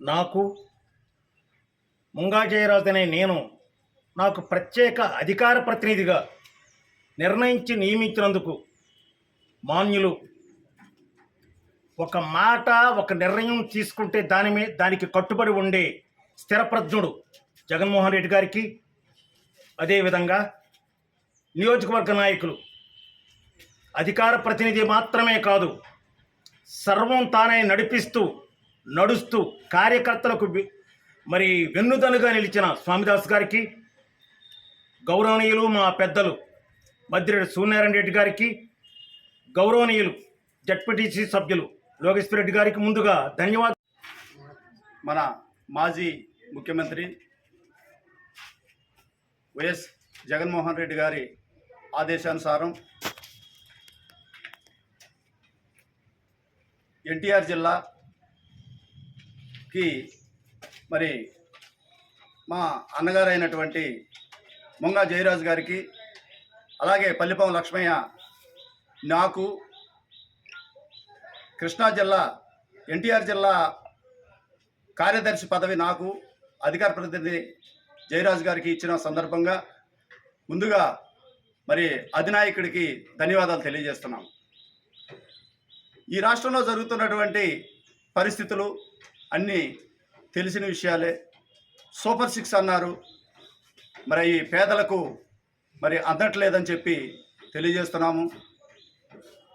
నాకు ముంగా జయరాజు అనే నేను నాకు ప్రత్యేక అధికార ప్రతినిధిగా నిర్ణయించి నియమించినందుకు మాన్యులు ఒక మాట ఒక నిర్ణయం తీసుకుంటే దాని మీద దానికి కట్టుబడి ఉండే స్థిరప్రజ్ఞుడు జగన్మోహన్ రెడ్డి గారికి అదేవిధంగా నియోజకవర్గ నాయకులు. అధికార ప్రతినిధి మాత్రమే కాదు సర్వం తానే నడిపిస్తూ నడుస్తూ కార్యకర్తలకు మరి వెన్నుదనుగా నిలిచిన స్వామిదాస్ గారికి గౌరవనీయులు మా పెద్దలు మద్దిరెడ్డి సూర్యనారాయణ రెడ్డి గారికి గౌరవనీయులు జడ్పీటీసీ సభ్యులు లోకేశ్వర రెడ్డి గారికి ముందుగా ధన్యవాదాలు మన మాజీ ముఖ్యమంత్రి వైఎస్ జగన్మోహన్ రెడ్డి గారి ఆదేశానుసారం ఎన్టీఆర్ జిల్లా కి మరి మా అన్నగారు అయినటువంటి మొంగా జయరాజు గారికి అలాగే పల్లిపం లక్ష్మయ్య నాకు కృష్ణా జిల్లా ఎన్టీఆర్ జిల్లా కార్యదర్శి పదవి నాకు అధికార ప్రతినిధి జయరాజు గారికి ఇచ్చిన సందర్భంగా ముందుగా మరి అధినాయకుడికి ధన్యవాదాలు తెలియజేస్తున్నాం. ఈ రాష్ట్రంలో జరుగుతున్నటువంటి పరిస్థితులు అన్నీ తెలిసిన విషయాలే. సూపర్ సిక్స్ అన్నారు. మరి ఈ పేదలకు మరి అందట్లేదని చెప్పి తెలియజేస్తున్నాము.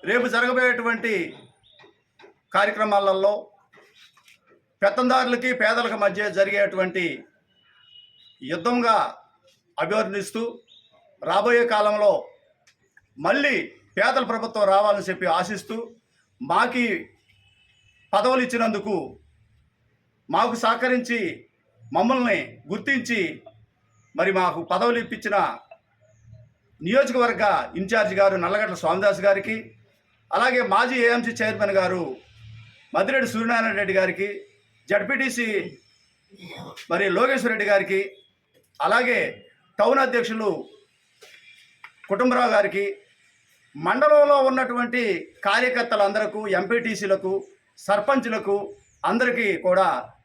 రేపు జరగబోయేటువంటి కార్యక్రమాలలో పెత్తందారులకి పేదలకు మధ్య జరిగేటువంటి యుద్ధంగా అభివర్ణిస్తూ రాబోయే కాలంలో మళ్ళీ పేదల ప్రభుత్వం రావాలని చెప్పి ఆశిస్తూ మాకి పదవులు ఇచ్చినందుకు మాకు సహకరించి మమ్మల్ని గుర్తించి మరి మాకు పదవులు ఇప్పించిన నియోజకవర్గ ఇన్ఛార్జి గారు నల్లగడ్డ స్వామిదాస్ గారికి అలాగే మాజీ ఏఎంసీ చైర్మన్ గారు మద్దిరెడ్డి సూర్యనారాయణ రెడ్డి గారికి జడ్పీటీసీ మరి లోకేశ్వర రెడ్డి గారికి అలాగే టౌన్ అధ్యక్షులు కుటుంబరావు గారికి మండలంలో ఉన్నటువంటి కార్యకర్తలందరకు ఎంపీటీసీలకు సర్పంచ్లకు అందరికీ కూడా